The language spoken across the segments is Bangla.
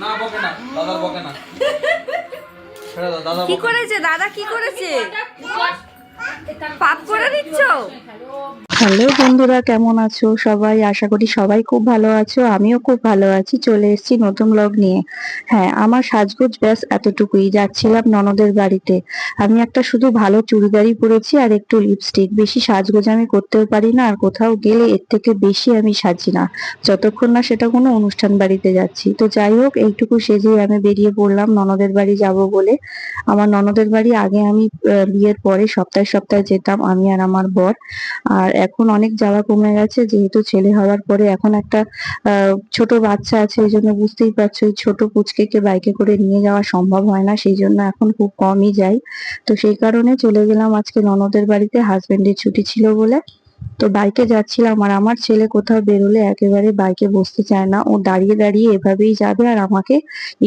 না বকে না দাদা বকে না। কি করেছে দাদা কি করেছে? পাপ করে দিচ্ছ? হ্যালো বন্ধুরা, কেমন আছো সবাই? আশা করি সবাই খুব ভালো আছো, আমিও খুব ভালো আছি, চলে এসেছি নতুন ব্লগ নিয়ে। হ্যাঁ আমার সাজগোজ ব্যাস এতটুকুই, যাচ্ছিলাম ননদের বাড়িতে। আমি একটা শুধু ভালো চুড়িদারই পরেছি আর একটু লিপস্টিক বেশি সাজগোজ আমি করতেও পারি না, আর কোথাও গেলে এর থেকে বেশি আমি সাজি না। যতক্ষণ না সেটা কোনো অনুষ্ঠান বাড়িতে যাচ্ছি। তো যাই হোক, এইটুকু সেজেই আমি বেরিয়ে পড়লাম ননদের বাড়ি যাব বলে। আমার ননদের বাড়ি আগে আমি বিয়ের পরে সপ্তাহে সপ্তাহে যেতাম, আমি আর আমার বর। আর এখন অনেক যাওয়া কমে গেছে, যেহেতু ছেলে হওয়ার পরে এখন একটা ছোট বাচ্চা আছে, এই জন্য বুঝতেই পারছ, এই ছোট পুচকে কে বাইকে করে নিয়ে যাওয়া সম্ভব হয় না, সেই জন্য এখন খুব কমই যাই। তো সেই কারণে চলে গেলাম আজকে ননদের বাড়িতে হাজবেন্ডের ছুটি ছিল বলে। তো বাইকে যাচ্ছিলাম আর আমার ছেলে কোথাও বেরোলে একেবারে বাইকে বসতে চায় না। ও দাঁড়িয়ে দাঁড়িয়ে এভাবেই যাবে আর আমাকে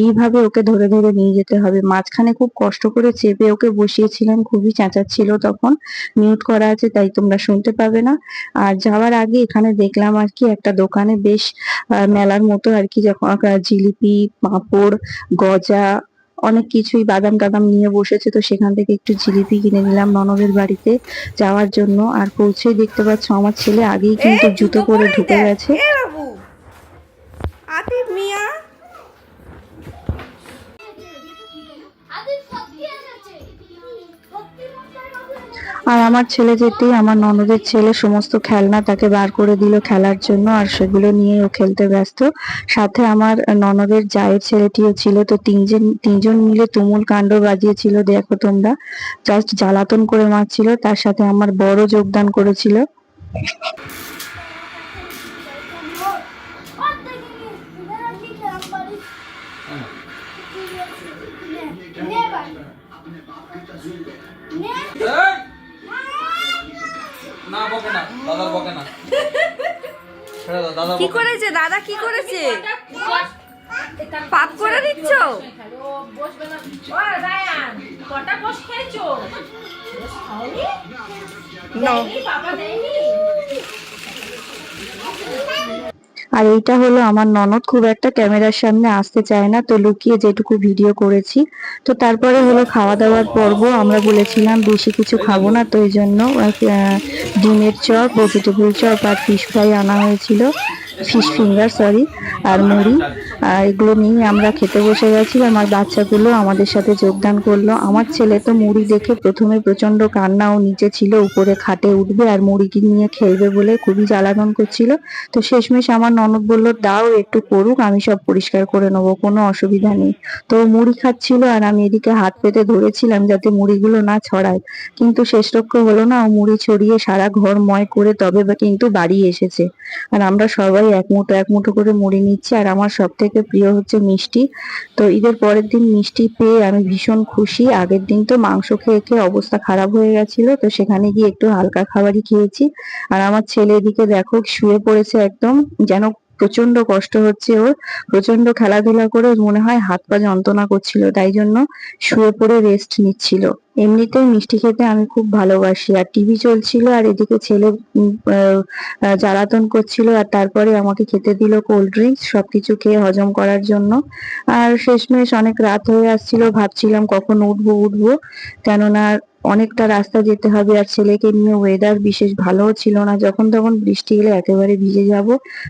এইভাবে ওকে ধরে ধরে নিয়ে যেতে হবে। মাঝখানে খুব কষ্ট করে চেপে ওকে বসিয়েছিলাম, খুবই চেঁচাচ্ছিল তখন। মিউট করা আছে, তাই তোমরা শুনতে পাবে না। আর যাওয়ার আগে এখানে দেখলাম আর কি একটা দোকানে বেশ মেলার মতো আর কি যখন জিলিপি, পাঁপড়, গজা অনেক কিছুই বাদাম টাদাম নিয়ে বসেছে তো সেখান থেকে একটু জিলিপি কিনে নিলাম ননদের বাড়িতে যাওয়ার জন্য। আর পৌঁছে দেখতে পাচ্ছ আমার ছেলে আগেই কিন্তু জুতো করে ঢুকে। গেছে। মিয়া আর আমার ছেলে যেতেই আমার ননদের ছেলে সমস্ত খেলনা তাকে বার করে দিল খেলার জন্য আর সেগুলো নিয়ে ও খেলতে ব্যস্ত। সাথে আমার ননদের জায়ের ছেলেটিও ছিল, তো তিনজন তিনজন মিলে তুমুল কাণ্ড বাজিয়েছিল, দেখো তোমরা। জাস্ট জ্বালাতন করে মারছিল, তার সাথে আমার বড় যোগদান করেছিল। আর দেখিনি এরা কি খেলাম বাড়ি নে নে! না বকে না। দাদার বকে না। কি করেছে দাদা কি করেছে? পাপ করে দিচ্ছ? কটা আর এইটা হলো আমার ননদ, খুব একটা ক্যামেরার সামনে আসতে চায় না, তো লুকিয়ে যেটুকু ভিডিও করেছি। তো তারপরে হলো খাওয়া দাওয়ার পর্ব, আমরা বলেছিলাম বেশি কিছু খাব না, তো এই জন্য ডিমের চপ ভেজিটেবল চপ আর ফিশ ফ্রাই আনা হয়েছিল। ফিশ ফিঙ্গার সরি আর মুড়ি। আর এগুলো নিয়ে আমরা খেতে বসে গেছি আমার বাচ্চাগুলো আমাদের সাথে যোগদান করল। আমার ছেলে তো মুড়ি দেখে প্রথমে প্রচণ্ড কান্না, ও নিচে ছিল, উপরে খাটে উঠবে আর মুড়িটি নিয়ে খেলবে বলে খুবই জ্বালাতন করছিল। তো শেষমেশ আমার ননদ বলল, দাও, একটু করুক, আমি সব পরিষ্কার করে নেব, কোনো অসুবিধা নেই। তো মুড়ি খাচ্ছিল, আর আমি এদিকে হাত পেতে ধরেছিলাম যাতে মুড়িগুলো না ছড়ায়। কিন্তু শেষ রক্ষে হলো না, ও মুড়ি ছড়িয়ে সারা ঘর ময় করে তবে কিন্তু বাড়ি এসেছে। আর আমরা সবাই এক মুঠো এক মুঠো করে মুড়ি নিচ্ছি, আর আমার সব থেকে প্রিয় হচ্ছে মিষ্টি। তো ঈদের পরের দিন মিষ্টি পেয়ে আমি ভীষণ খুশি। আগের দিন তো মাংস খেয়ে খেয়ে অবস্থা খারাপ হয়ে গেছিল, তো সেখানে গিয়ে একটু হালকা খাবারই খেয়েছি। আর আমার ছেলে এদিকে দেখো, শুয়ে পড়েছে একদম, যেন প্রচণ্ড কষ্ট হচ্ছে ওর। প্রচণ্ড খেলাধুলা করে মনে হয় হাত পা যন্ত্রণা করছিল, তাই জন্য শুয়ে পড়ে রেস্ট নিচ্ছিল। এমনিতেই মিষ্টি খেতে আমি খুব ভালোবাসি। আর টিভি চলছিল আর এদিকে ছেলে জ্বালাতন করছিল আর তারপরে আমাকে খেতে দিল কোল্ড ড্রিঙ্কস সবকিছু খেয়ে হজম করার জন্য। আর শেষমেশ অনেক রাত হয়ে আসছিল, ভাবছিলাম কখন উঠবো উঠবো। কেননা অনেকটা রাস্তা যেতে হবে আর ছেলেকে নিয়ে ওয়েদার বিশেষ ভালোও ছিল না। যখন তখন বৃষ্টি এলে একেবারে ভিজে যাব।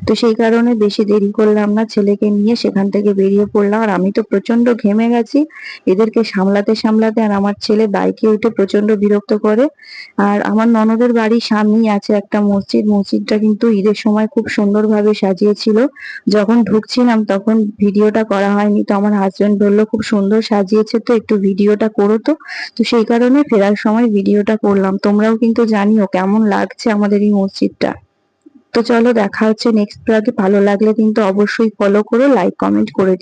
তো সেই কারণে বেশি দেরি করলাম না ছেলেকে নিয়ে সেখান থেকে বেরিয়ে পড়লাম। আর আমি তো প্রচণ্ড ঘেমে গেছি। এদেরকে সামলাতে সামলাতে আর আমার ছেলে বাইকে উঠে প্রচণ্ড বিরক্ত করে। আর আমার ননদের বাড়ির সামনেই আছে একটা মসজিদ। মসজিদটা কিন্তু ঈদের সময় খুব সুন্দরভাবে সাজিয়েছিল। যখন ঢুকছিলাম তখন ভিডিওটা করা হয়নি। তো আমার হাজবেন্ড বলল, খুব সুন্দর সাজিয়েছে তো, একটু ভিডিওটা করো তো। তো সেই কারণে ফেরার সময় ভিডিওটা করলাম। তোমরাও কিন্তু জানিও কেমন লাগছে আমাদের এই মসজিদটা। তো চলো দেখা হচ্ছে নেক্সট ব্লগে ভালো লাগলে কিন্তু অবশ্যই ফলো করো লাইক কমেন্ট করে দিও।